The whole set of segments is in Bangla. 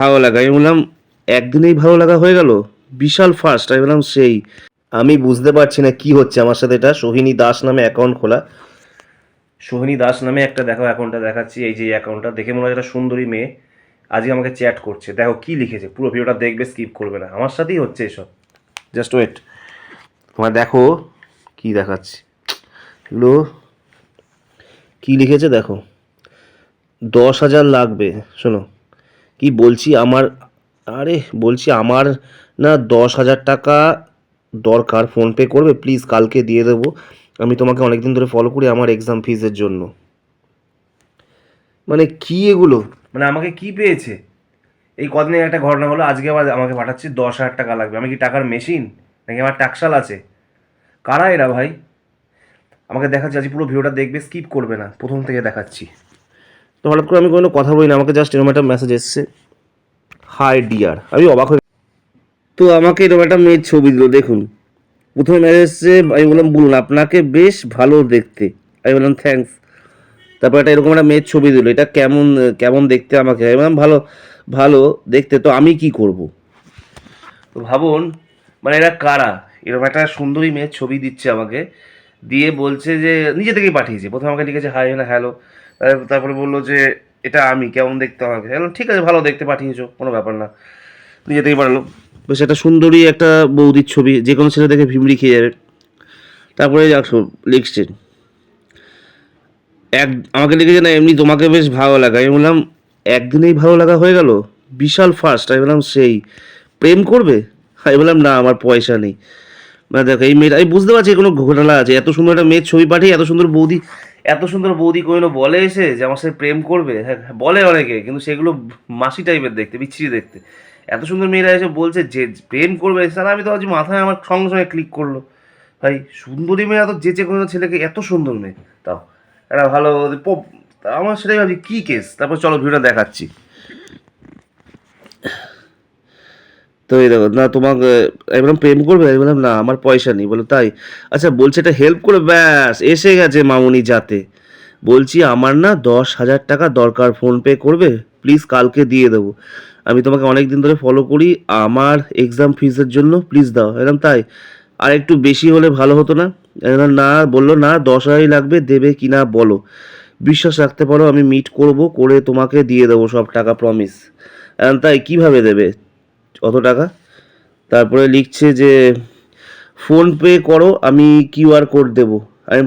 ভালো লাগা। আমি বললাম, একদিনেই ভালো লাগা হয়ে গেল? বিশাল ফার্স্ট আমি বললাম, সেই। আমি বুঝতে পারছি না কি হচ্ছে আমার সাথে এটা। সোহিনী দাস নামে অ্যাকাউন্ট খোলা। সোহিনী দাস নামে একটা দেখো অ্যাকাউন্টটা দেখাচ্ছি। এই যে অ্যাকাউন্টটা দেখে মনে হয় একটা সুন্দরী মেয়ে আজকে আমাকে চ্যাট করছে। দেখো কি লিখেছে, পুরো ভিডিওটা দেখবে স্কিপ করবে না। আমার সাথেই হচ্ছে এসব। জাস্ট ওয়েট তোমার দেখো, কি দেখাচ্ছি। এগুলো কি লিখেছে দেখো? দশ হাজার লাগবে। শোনো কি বলছি আমার, আরে বলছি আমার না দশ হাজার টাকা দরকার, ফোনপে করবে প্লিজ কালকে দিয়ে দেবো। আমি তোমাকে অনেকদিন ধরে ফলো করি আমার এক্সাম ফিজের জন্য। মানে কি এগুলো? মানে আমাকে কি পেয়েছে? এই কদিনে একটা ঘটনা হলো, আজকে আবার আমাকে পাঠাচ্ছে দশ হাজার টাকা লাগবে। আমি কি টাকার মেশিন নাকি আমার টাকশাল আছে? কারা এরা ভাই? আমাকে দেখাচ্ছে, আজ পুরো ভিডিওটা দেখবে স্কিপ করবে না। প্রথম থেকে দেখাচ্ছি। তো হঠাৎ করে আমি কোনো কথা বলি না আমাকে জাস্ট এরকম একটা মেসেজ এসছে। হাই ডিয়ার আমি অবাক হয়ে তো আমাকে এরকম একটা মেয়ের ছবি দিল, দেখুন। প্রথমে মেসেজ এসছে, আমি বললাম, বলুন, আপনাকে বেশ ভালো দেখতে। আমি বললাম থ্যাঙ্কস তারপর একটা এরকম একটা মেয়ের ছবি দিল, এটা কেমন কেমন দেখতে আমাকে? আমি বললাম, ভালো ভালো দেখতে, তো আমি কি করব? তো ভাবুন মানে এরা কারা? এরকম একটা সুন্দরী মেয়ের ছবি দিচ্ছে আমাকে, দিয়ে বলছে যে, নিজে থেকেই পাঠিয়েছে। প্রথমে আমাকে লিখেছে হাই না হ্যালো তারপরে বলল যে এটা আমি কেমন দেখতে বললাম, ঠিক আছে ভালো দেখতে পাঠিয়েছো কোনো ব্যাপার না। নিজে থেকেই পাঠালো বেশ একটা সুন্দরী একটা বৌদির ছবি যে কোনো ছেলে দেখে ভিমড়ি খেয়ে যাবে। তারপরে দেখো লিখছে। এক আমাকে লিখেছে না এমনি তোমাকে বেশ ভালো লাগা। আমি বললাম একদিনেই ভালো লাগা হয়ে গেল? বিশাল ফার্স্ট আমি বললাম সেই প্রেম করবে? আমি বললাম না আমার পয়সা নেই। মানে দেখো, এই মেয়েটা, আমি বুঝতে পারছি কোনো ঘোটালা আছে। এত সুন্দর একটা মেয়ের ছবি পাঠিয়ে, এত সুন্দর বৌদি, এত সুন্দর বৌদি কোনো বলে এসে যে আমার সাথে প্রেম করবে? হ্যাঁ বলে অনেকে, কিন্তু সেগুলো মাসি টাইপের দেখতে, বিচ্ছিরি দেখতে। এত সুন্দর মেয়েরা এসে বলছে যে প্রেম করবে স্যার আমি তো আজ মাথায় আমার সঙ্গে সঙ্গে ক্লিক করল। ভাই, সুন্দরী মেয়ে এত যেচে কোনো ছেলেকে এত সুন্দর মেয়ে। তাও, একটা ভালো আমার সেটাই ভাবছি কী কেস তারপর চলো ভিডিওটা দেখাচ্ছি। তো এই দেখো, না তোমাকে আমি বললাম প্রেম করবে? আমি বললাম, না, আমার পয়সা নেই। বলে, তাই? আচ্ছা বলছে এটা হেল্প করে, ব্যাস, এসে গেছে মামুনি যাতে। বলছি, আমার না দশ হাজার টাকা দরকার ফোনপে করবে? প্লিজ কালকে দিয়ে দেবো। আমি তোমাকে অনেক দিন ধরে ফলো করি, আমার এক্সাম ফিজের জন্য প্লিজ দাও। এরকম তাই? আর একটু বেশি হলে ভালো হতো না। না, বলল, না, দশ হাজারই লাগবে, দেবে কি না বলো। বিশ্বাস রাখতে পারো, আমি মিট করব, করে তোমাকে দিয়ে দেবো সব টাকা প্রমিস তাই কীভাবে দেবে? অত টাকা। তারপরে লিখছে যে ফোন পে করো, আমি কিউআর কোড দেবো। আমি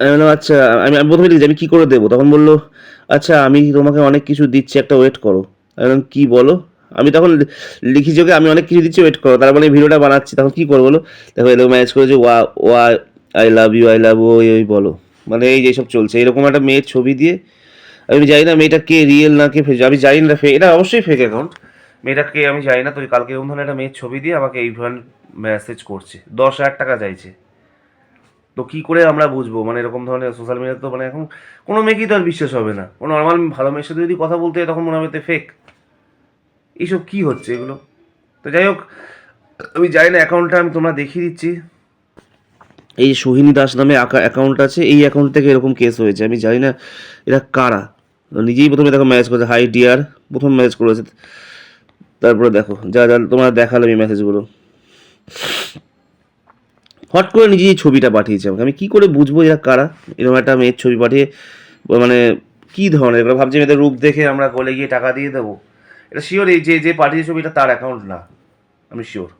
আমি বললাম আচ্ছা আমি আমি প্রথমে লিখছি, আমি কী করে দেবো? তখন বলল আচ্ছা আমি তোমাকে অনেক কিছু দিচ্ছি, একটা ওয়েট করো। আমি বললাম, কী বলো? আমি তখন লিখি যে আমি অনেক কিছু দিচ্ছি, ওয়েট করো। তারপরে এই ভিডিওটা বানাচ্ছি, তখন কী করব বলো? দেখো, এরকম ম্যাচ করে যে ওয়া ওয়া, I love you, I love ওই ওই বলো। মানে এই যেসব চলছে, এরকম একটা মেয়ের ছবি দিয়ে, আমি জানি না মেয়েটা কে, রিয়েল না কে ফেক আমি জানি না ফেক এটা অবশ্যই ফেক অ্যাকাউন্ট মেয়েটাকে আমি জানি না, তো কালকে এরকম ধরনের একটা মেয়ের ছবি দিয়ে আমাকে এই ধরনের মেসেজ করছে। দশ হাজার টাকা চাইছে। তো কী করে আমরা বুঝব? মানে এরকম ধরনের সোশ্যাল মিডিয়া তো মানে এখন কোনো মেয়েকেই তো আর বিশ্বাস হবে না। কোনো নর্মাল ভালো মেয়ের সাথে যদি কথা বলতে হয় তখন মনে হবে ফেক এইসব কী হচ্ছে এগুলো? তো যাই হোক, আমি জানি না অ্যাকাউন্টটা আমি তোমরা দেখিয়ে দিচ্ছি। এই সোহিনী দাস নামে অ্যাকাউন্ট আছে, এই অ্যাকাউন্ট থেকে এরকম কেস হয়েছে। আমি জানি না এরা কারা। নিজেই প্রথমে দেখো ম্যানেজ করেছে হাই ডিয়ার প্রথম ম্যানেজ করেছে। তারপরে দেখো, যা যা তোমরা দেখালাম এই মেসেজগুলো হট করে নিজেই ছবিটা পাঠিয়েছে আমাকে। আমি কী করে বুঝব এরা কারা? এরকম একটা মেয়ের ছবি পাঠিয়ে মানে কী ধরনের? এবার ভাবছি মেয়েদের রূপ দেখে আমরা গলে গিয়ে টাকা দিয়ে দেবো। এটা শিওর এই যে যে পাঠিয়েছে ছবিটা তার অ্যাকাউন্ট না। আমি শিওর